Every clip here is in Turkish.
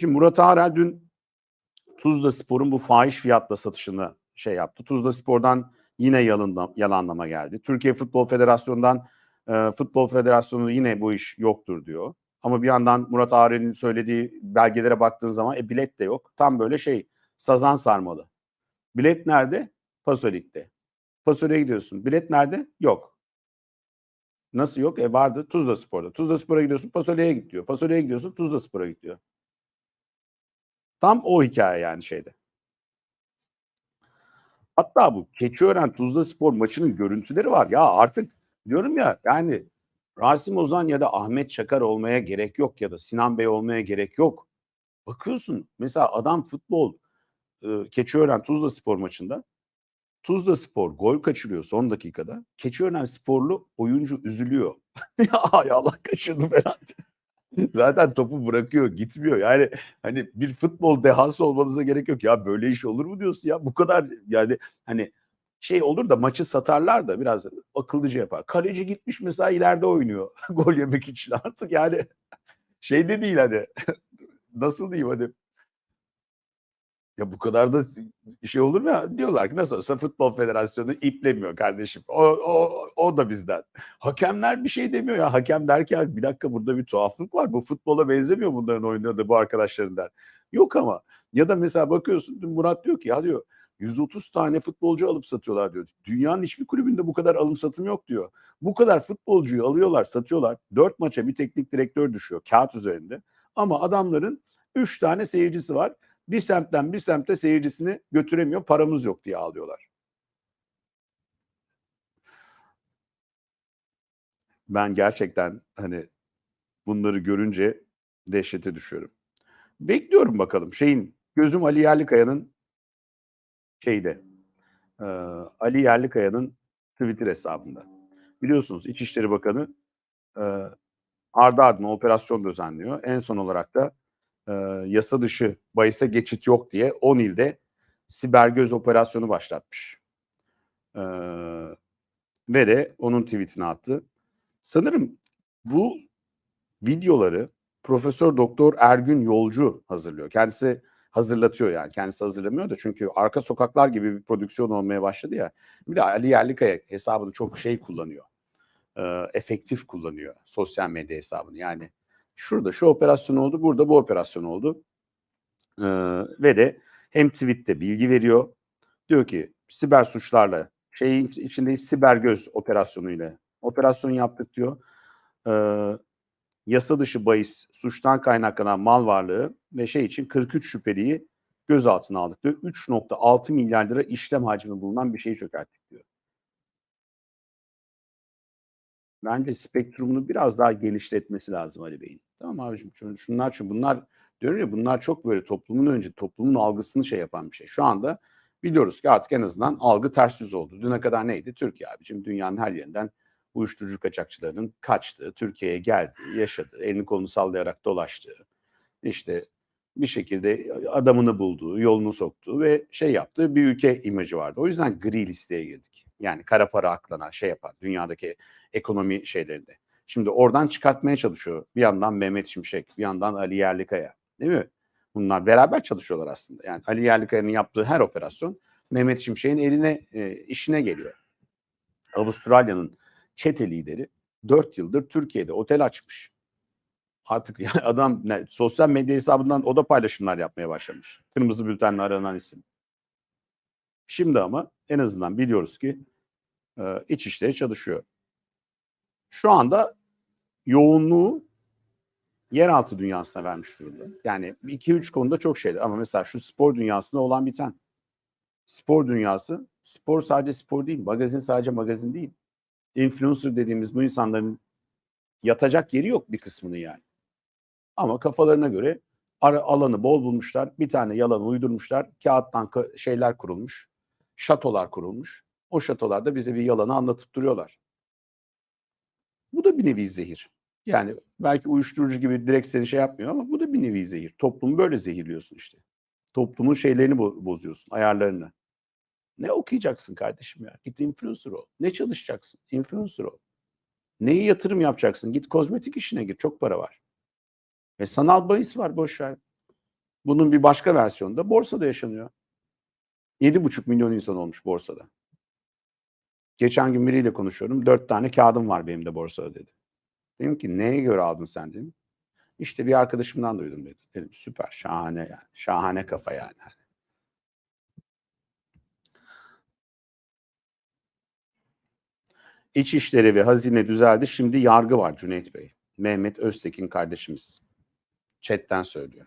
Şimdi Murat Arel dün Tuzla Spor'un bu fahiş fiyatla satışını şey yaptı. Tuzla Spor'dan yine yalanlama, yalanlama geldi. Türkiye Futbol Federasyonu'ndan e, Futbol Federasyonu yine bu iş yoktur diyor. Ama bir yandan Murat Arel'in söylediği belgelere baktığın zaman e, bilet de yok. Tam böyle şey sazan sarmalı. Bilet nerede? Pasolik'te. Pasolik'e gidiyorsun. Bilet nerede? Yok. Nasıl yok? E vardı Tuzla Spor'da. Tuzla Spor'a gidiyorsun Pasolik'e git diyor. Pasolik'e gidiyorsun Tuzla Spor'a git diyor. Tam o hikaye yani şeyde. Hatta bu Keçiören Tuzla Spor maçının görüntüleri var. Ya artık diyorum ya yani Rasim Ozan ya da Ahmet Çakar olmaya gerek yok ya da Sinan Bey olmaya gerek yok. Bakıyorsun mesela adam futbol Keçiören Tuzla Spor maçında Tuzla Spor gol kaçırıyor son dakikada. Keçiören Sporlu oyuncu üzülüyor. ya Allah kaçırdım herhalde. Zaten topu bırakıyor, gitmiyor. Yani hani bir futbol dehası olmanıza gerek yok. Ya böyle iş olur mu diyorsun ya? Bu kadar yani hani şey olur da maçı satarlar da biraz akıllıca yapar. Kaleci gitmiş mesela ileride oynuyor. Gol yemek için artık yani şey de değil hani nasıl diyeyim hadi ya bu kadar da şey olur mu ya? Diyorlar ki nasıl olsa Futbol Federasyonu iplemiyor kardeşim. O, o, o da bizden. Hakemler bir şey demiyor ya. Hakem der ki "Ya bir dakika burada bir tuhaflık var. Bu futbola benzemiyor bunların oynadığı bu arkadaşların der. Yok ama. Ya da mesela bakıyorsun Murat diyor ki ya diyor 130 tane futbolcu alıp satıyorlar diyor. Dünyanın hiçbir kulübünde bu kadar alım satım yok diyor. Bu kadar futbolcuyu alıyorlar, satıyorlar. 4 maça bir teknik direktör düşüyor kağıt üzerinde. Ama adamların 3 tane seyircisi var bir semtten bir semte seyircisini götüremiyor. Paramız yok diye ağlıyorlar. Ben gerçekten hani bunları görünce dehşete düşüyorum. Bekliyorum bakalım şeyin gözüm Ali Yerlikaya'nın şeyde e, Ali Yerlikaya'nın Twitter hesabında. Biliyorsunuz İçişleri Bakanı e, ardı ardına operasyon düzenliyor. En son olarak da e, yasa dışı bahise geçit yok diye 10 ilde siber göz operasyonu başlatmış. E, ve de onun tweetini attı. Sanırım bu videoları Profesör Doktor Ergün Yolcu hazırlıyor. Kendisi hazırlatıyor yani. Kendisi hazırlamıyor da çünkü arka sokaklar gibi bir prodüksiyon olmaya başladı ya. Bir de Ali Yerlikaya hesabını çok şey kullanıyor. E, efektif kullanıyor sosyal medya hesabını. Yani şurada şu operasyon oldu, burada bu operasyon oldu. Ee, ve de hem tweette bilgi veriyor. Diyor ki siber suçlarla şeyin içinde siber göz operasyonuyla operasyon yaptık diyor. Ee, yasa dışı bahis, suçtan kaynaklanan mal varlığı ve şey için 43 şüpheliyi gözaltına aldık diyor. 3.6 milyar lira işlem hacmi bulunan bir şeyi çökerttik diyor. Bence spektrumunu biraz daha genişletmesi lazım Ali Bey'in. Tamam abiciğim şunlar çünkü bunlar diyorum ya bunlar çok böyle toplumun önce toplumun algısını şey yapan bir şey. Şu anda biliyoruz ki artık en azından algı ters yüz oldu. Düne kadar neydi? Türkiye abicim dünyanın her yerinden uyuşturucu kaçakçılarının kaçtığı, Türkiye'ye geldiği, yaşadığı, elini kolunu sallayarak dolaştığı, işte bir şekilde adamını bulduğu, yolunu soktuğu ve şey yaptığı bir ülke imajı vardı. O yüzden gri listeye girdik. Yani kara para aklanan şey yapan dünyadaki ekonomi şeylerinde. Şimdi oradan çıkartmaya çalışıyor. Bir yandan Mehmet Şimşek, bir yandan Ali Yerlikaya. Değil mi? Bunlar beraber çalışıyorlar aslında. Yani Ali Yerlikaya'nın yaptığı her operasyon Mehmet Şimşek'in eline, e, işine geliyor. Avustralya'nın çete lideri 4 yıldır Türkiye'de otel açmış. Artık yani adam ne, sosyal medya hesabından o da paylaşımlar yapmaya başlamış. Kırmızı bültenle aranan isim. Şimdi ama en azından biliyoruz ki e, iç işleri çalışıyor. Şu anda yoğunluğu yeraltı dünyasına vermiş durumda. Yani 2-3 konuda çok şeydi ama mesela şu spor dünyasında olan biten. Spor dünyası, spor sadece spor değil, magazin sadece magazin değil. Influencer dediğimiz bu insanların yatacak yeri yok bir kısmını yani. Ama kafalarına göre alanı bol bulmuşlar. Bir tane yalan uydurmuşlar. Kağıttan şeyler kurulmuş. Şatolar kurulmuş. O şatolarda bize bir yalanı anlatıp duruyorlar. Bu da bir nevi zehir. Yani belki uyuşturucu gibi direkt seni şey yapmıyor ama bu da bir nevi zehir. Toplumu böyle zehirliyorsun işte. Toplumun şeylerini bozuyorsun, ayarlarını. Ne okuyacaksın kardeşim ya? Git influencer ol. Ne çalışacaksın? Influencer ol. Neyi yatırım yapacaksın? Git kozmetik işine gir. Çok para var. Ve sanal bahis var boş ver. Bunun bir başka versiyonu da borsada yaşanıyor. 7,5 milyon insan olmuş borsada. Geçen gün biriyle konuşuyorum. Dört tane kağıdım var benim de borsada dedi. Dedim ki neye göre aldın sen dedim. İşte bir arkadaşımdan duydum dedi. Dedim süper şahane yani. Şahane kafa yani. İçişleri ve hazine düzeldi. Şimdi yargı var Cüneyt Bey. Mehmet Öztekin kardeşimiz. Chat'ten söylüyor.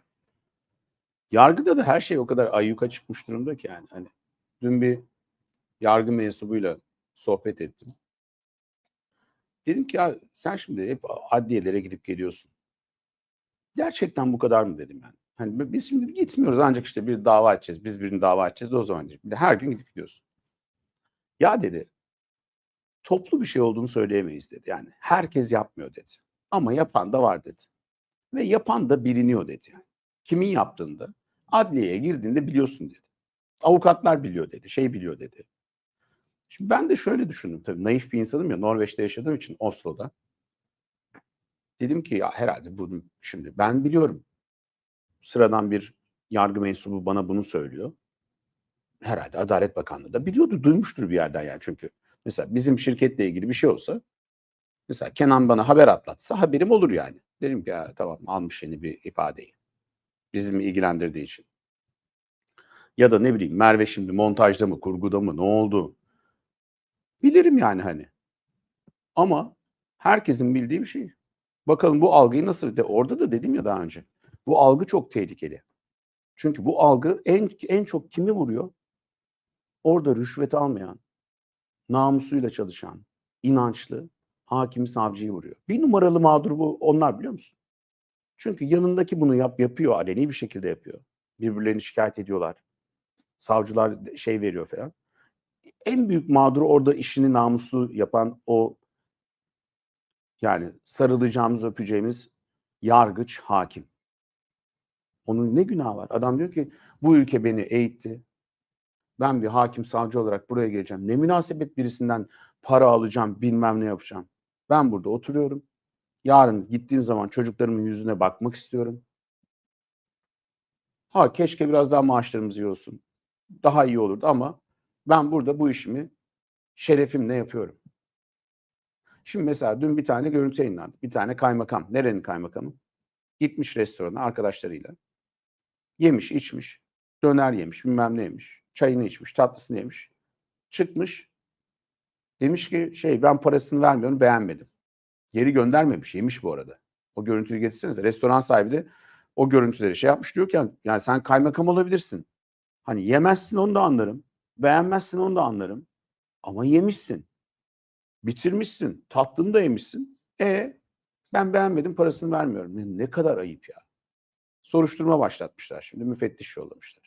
Yargıda da her şey o kadar ayyuka çıkmış durumda ki yani. Hani dün bir yargı mensubuyla sohbet ettim. Dedim ki ya sen şimdi hep adliyelere gidip geliyorsun. Gerçekten bu kadar mı dedim ben. Hani biz şimdi gitmiyoruz ancak işte bir dava edeceğiz. Biz birini dava edeceğiz de o zaman. De her gün gidip gidiyorsun. Ya dedi toplu bir şey olduğunu söyleyemeyiz dedi. Yani herkes yapmıyor dedi. Ama yapan da var dedi. Ve yapan da biliniyor dedi yani. Kimin yaptığını da adliyeye girdiğinde biliyorsun dedi. Avukatlar biliyor dedi. Şey biliyor dedi. Şimdi ben de şöyle düşündüm tabii naif bir insanım ya Norveç'te yaşadığım için Oslo'da. Dedim ki ya herhalde bunu şimdi ben biliyorum. Sıradan bir yargı mensubu bana bunu söylüyor. Herhalde Adalet Bakanlığı da biliyordur, duymuştur bir yerden yani çünkü. Mesela bizim şirketle ilgili bir şey olsa mesela Kenan bana haber atlatsa haberim olur yani. Derim ki ya tamam almış yeni bir ifadeyi. Bizim ilgilendirdiği için. Ya da ne bileyim Merve şimdi montajda mı kurguda mı ne oldu? Bilirim yani hani. Ama herkesin bildiği bir şey. Bakalım bu algıyı nasıl de orada da dedim ya daha önce. Bu algı çok tehlikeli. Çünkü bu algı en en çok kimi vuruyor? Orada rüşvet almayan, namusuyla çalışan, inançlı hakimi savcıyı vuruyor. Bir numaralı mağdur bu onlar biliyor musun? Çünkü yanındaki bunu yap yapıyor, aleni bir şekilde yapıyor. Birbirlerini şikayet ediyorlar. Savcılar şey veriyor falan. En büyük mağdur orada işini namuslu yapan o yani sarılacağımız, öpeceğimiz yargıç, hakim. Onun ne günahı var? Adam diyor ki bu ülke beni eğitti. Ben bir hakim savcı olarak buraya geleceğim. Ne münasebet birisinden para alacağım, bilmem ne yapacağım. Ben burada oturuyorum. Yarın gittiğim zaman çocuklarımın yüzüne bakmak istiyorum. Ha keşke biraz daha maaşlarımız iyi olsun. Daha iyi olurdu ama ben burada bu işimi şerefimle yapıyorum. Şimdi mesela dün bir tane görüntü yayınlandı. Bir tane kaymakam. Nerenin kaymakamı? Gitmiş restorana arkadaşlarıyla. Yemiş, içmiş. Döner yemiş, bilmem ne yemiş. Çayını içmiş, tatlısını yemiş. Çıkmış. Demiş ki şey ben parasını vermiyorum beğenmedim. Geri göndermemiş. Yemiş bu arada. O görüntüyü getirsenize. Restoran sahibi de o görüntüleri şey yapmış diyorken yani sen kaymakam olabilirsin. Hani yemezsin onu da anlarım. Beğenmezsin onu da anlarım. Ama yemişsin. Bitirmişsin. Tatlını da yemişsin. E ben beğenmedim parasını vermiyorum. Ne, kadar ayıp ya. Soruşturma başlatmışlar şimdi. Müfettiş yollamışlar.